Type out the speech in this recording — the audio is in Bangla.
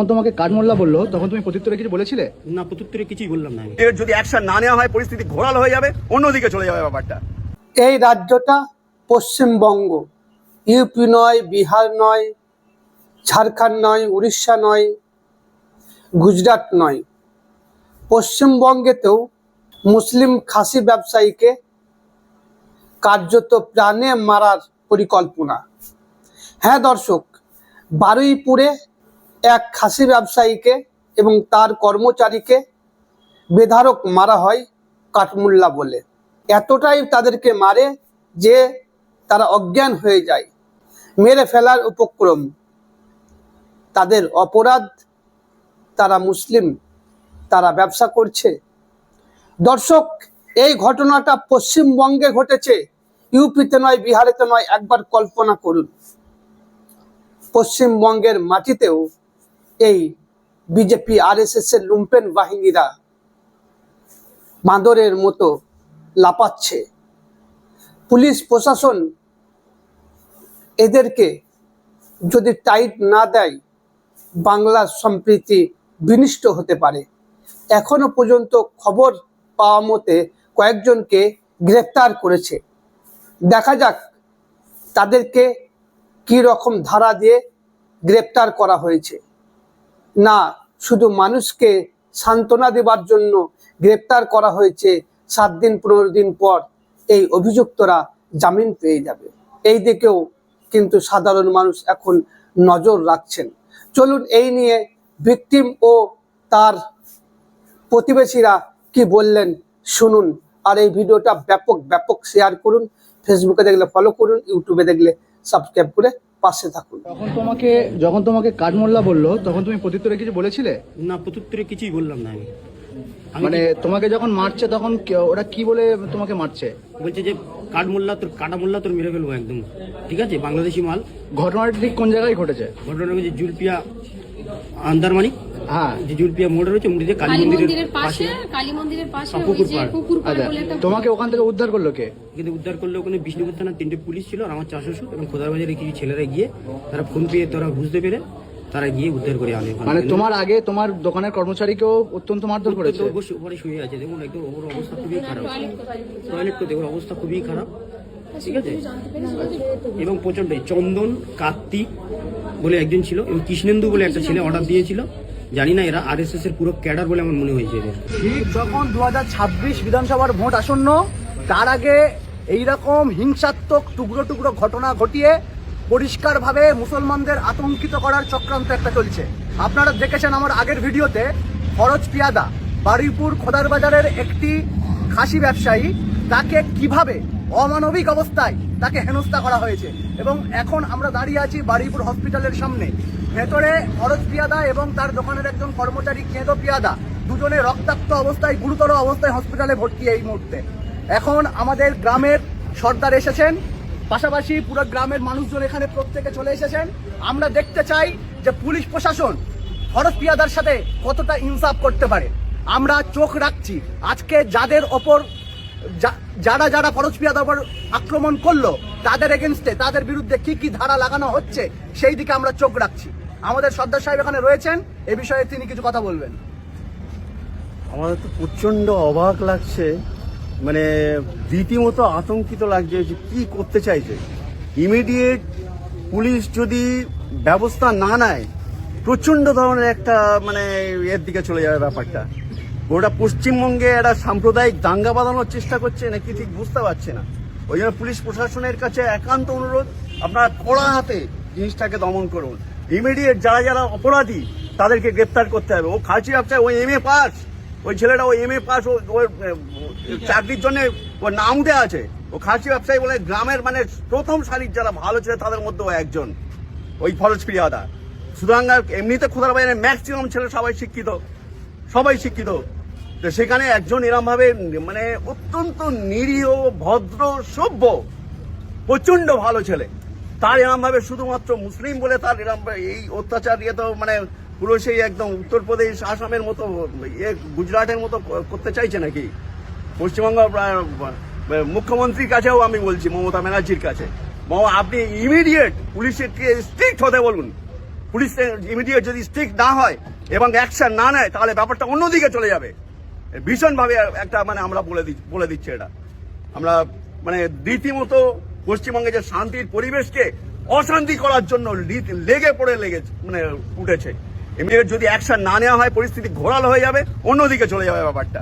যখন তোমাকে কাঠমোল্লা বলল তখন তুমি প্রত্যুত্তরে কিছু বলেছিলে? না প্রত্যুত্তরে কিছুই বললাম না এর যদি অ্যাকশন না নেওয়া হয় পরিস্থিতি ঘোরাল হয়ে যাবে অন্যদিকে চলে যাবে ব্যাপারটা। এই রাজ্যটা পশ্চিমবঙ্গ। ইউপি নয় বিহার নয় ঝাড়খণ্ড নয় উড়িষ্যা নয় গুজরাট নয়। পশ্চিমবঙ্গেতেও মুসলিম খাসি ব্যবসায়ীকে কার্যত প্রাণে মারার পরিকল্পনা। হ্যাঁ দর্শক বারুইপুরে এক খাসি ব্যবসায়ীকে এবং তার কর্মচারীকে বেধারক মারা হয় কাঠমুল্লা বলে। এতটাই তাদেরকে মারে যে তারা অজ্ঞান হয়ে যায়। মেরে ফেলার উপক্রম। তাদের অপরাধ, তারা মুসলিম, তারা ব্যবসা করছে। দর্শক, এই ঘটনাটা পশ্চিমবঙ্গে ঘটেছে। ইউপিতে নয়, বিহারেতে নয়, একবার কল্পনা করুন। পশ্চিমবঙ্গের মাটিতেও এই বিজেপি আরএসএস এর লুম্পেন বাহিনীরা বাঁদরের মতো লাপাচ্ছে। পুলিশ, প্রশাসন এদেরকে যদি টাইট না দেয়, বাংলার সম্প্রীতি বিনিষ্ট হতে পারে। এখনও পর্যন্ত খবর পাওয়া মতে কয়েকজনকে গ্রেপ্তার করেছে। দেখা যাক তাদেরকে কি রকম ধারা দিয়ে গ্রেপ্তার করা হয়েছে। না, শুধু মানুষকে সান্ত্বনা দেবার জন্য গ্রেপ্তার করা হয়েছে সাত দিন, পনেরো দিন পর এই অভিযুক্তরা জামিন পেয়ে যাবে। এই দিকেও কিন্তু সাধারণ মানুষ এখন নজর রাখছেন। চলুন এই নিয়ে ভিকটিম ও তার প্রতিবেশীরা কি বললেন শুনুন আর এই ভিডিওটা ব্যাপক ব্যাপক শেয়ার করুন। ফেসবুকে দেখলে ফলো করুন ইউটিউবে দেখলে সাবস্ক্রাইব করে পাশে থাকুন। যখন তোমাকে যখন তোমাকে কাঠমোল্লা বলল তখন তুমি প্রত্যুত্তরে কিছু বলেছিলে? না প্রত্যুত্তরে কিছুই বললাম না আমি। আমি মানে তোমাকে যখন মারছে তখন ওরা কি বলে তোমাকে মারছে? বলছে যে কাঠমোল্লা তোর কাটামোল্লা তোর মেরে ফেলব একদম। ঠিক আছে? বাংলাদেশি মাল। ঘটনাটা ঠিক কোন জায়গায় ঘটেছে? ঘটনাটা হচ্ছে জুলপিয়া আন্দারমানি। হ্যাঁ যে জুলপিয়া মোড় রয়েছে মুড়িতে কালী কালী মন্দিরের পাশে পাশে। কালী মন্দিরের পাশে পুকুর পাড়। পুকুর পাড় আচ্ছা বলে একটা তোমাকে ওখান থেকে উদ্ধার করল কে? কিন্তু উদ্ধার করলে ওখানে বিষ্ণুপুর থানার তিনটে পুলিশ ছিল আর আমার শ্বশুর এবং খোদার বাজারে কিছু ছেলেরা গিয়ে তারা ফোন পেয়ে তারা বুঝতে পেরে তারা গিয়ে উদ্ধার করে আনে মানে তোমার আগে তোমার দোকানের কর্মচারীকেও অত্যন্ত মারধর করেছে? তো বসে উপরে শুয়ে আছে দেখুন একদম ওর অবস্থা খুবই খারাপ। টয়লেট তো দেখুন অবস্থা খুবই খারাপ ঠিক আছে? এবং প্রচণ্ড চন্দন কার্তিক বলে একজন ছিল এবং কৃষ্ণেন্দু বলে একটা ছেলে অর্ডার দিয়েছিল। জানি না, এরা আরএসএস এর পুরো ক্যাডার বলে আমার মনে হয়েছে ঠিক যখন দু বিধানসভার ভোট আসন্ন, তার আগে এইরকম হিংসাত্মক টুকরো টুকরো ঘটনা ঘটিয়ে পরিষ্কারভাবে মুসলমানদের আতঙ্কিত করার চক্রান্ত একটা চলছে। আপনারা দেখেছেন আমার আগের ভিডিওতে ফরজ পিয়াদা, বারুইপুর খোদার বাজারের একটি খাসি ব্যবসায়ী, তাকে কীভাবে অমানবিক অবস্থায় তাকে হেনস্থা করা হয়েছে। এবং এখন আমরা দাঁড়িয়ে আছি বারুইপুর হসপিটালের সামনে। ভেতরে ফরজ পিয়াদা এবং তার দোকানের একজন কর্মচারী কেঁদো পিয়াদা, দুজনে রক্তাক্ত অবস্থায়, গুরুতর অবস্থায় হসপিটালে ভর্তি এই মুহূর্তে। এখন আমাদের গ্রামের সর্দার এসেছেন, পাশাপাশি পুরো গ্রামের মানুষজন এখানে প্রত্যেকে চলে এসেছেন। আমরা দেখতে চাই যে পুলিশ প্রশাসন ফরজ পিয়াদার সাথে কতটা ইনসাফ করতে পারে। আমরা চোখ রাখছি, আজকে যাদের ওপর যারা যারা ফরজ পিয়াদার উপর আক্রমণ করল, তাদের এগেনস্টে তাদের বিরুদ্ধে কি কি ধারা লাগানো হচ্ছে, সেই দিকে আমরা চোখ রাখছি। আমাদের সর্দার সাহেব এখানে রয়েছেন, এ বিষয়ে তিনি কিছু কথা বলবেন। আমাদের তো প্রচণ্ড অবাক লাগছে মানে রীতিমতো আতঙ্কিত লাগছে যে কি করতে চাইছে। ইমিডিয়েট পুলিশ যদি ব্যবস্থা না নেয় প্রচণ্ড ধরনের একটা মানে এর দিকে চলে যাবে ব্যাপারটা। ওটা পশ্চিমবঙ্গে একটা সাম্প্রদায়িক দাঙ্গা বাঁধানোর চেষ্টা করছে নাকি ঠিক বুঝতে পারছে না। ওই জন্য পুলিশ প্রশাসনের কাছে একান্ত অনুরোধ, আপনারা কড়া হাতে জিনিসটাকে দমন করুন। ইমিডিয়েট যারা যারা অপরাধী, তাদেরকে গ্রেপ্তার করতে হবে। ও খাসি ব্যবসায় ওই এম এ পাস ওই ছেলেটা ওই এম এ পাস ওর চাকরির জন্য ওর নাম উঠে আছে। ও খাসি ব্যবসায়ী বলে গ্রামের মানে প্রথম সারির যারা ভালো ছেলে, তাদের মধ্যে ও একজন। ওই ফরজ প্রিয়াদা সুতরাং এমনিতে খোদার বাইরে ম্যাক্সিমাম ছেলে সবাই শিক্ষিত। সবাই শিক্ষিত। তো সেখানে একজন এরমভাবে মানে অত্যন্ত নিরীহ, ভদ্র, সভ্য প্রচণ্ড ভালো ছেলে। তার এরম ভাবে শুধুমাত্র মুসলিম বলে তার এরম এই অত্যাচার ইয়ে তো মানে পুরো সেই একদম উত্তরপ্রদেশ আসামের মতো ইয়ে গুজরাটের মতো করতে চাইছে নাকি? পশ্চিমবঙ্গ মুখ্যমন্ত্রীর কাছেও আমি বলছি, মমতা ব্যানার্জির কাছে। আপনি ইমিডিয়েট পুলিশের স্ট্রিক্ট হতে বলুন। পুলিশ ইমিডিয়েট যদি স্ট্রিক্ট না হয় এবং অ্যাকশন না নেয়, তাহলে ব্যাপারটা অন্যদিকে চলে যাবে। ভীষণভাবে একটা মানে আমরা বলে দিচ্ছি বলে দিচ্ছি এটা। আমরা মানে রীতিমতো পশ্চিমবঙ্গে যে শান্তির পরিবেশকে অশান্তি করার জন্য লেগে পড়ে লেগে মানে উঠেছে। এমনি যদি অ্যাকশন না নেওয়া হয়, পরিস্থিতি ঘোরাল হয়ে যাবে, অন্যদিকে চলে যাবে ব্যাপারটা।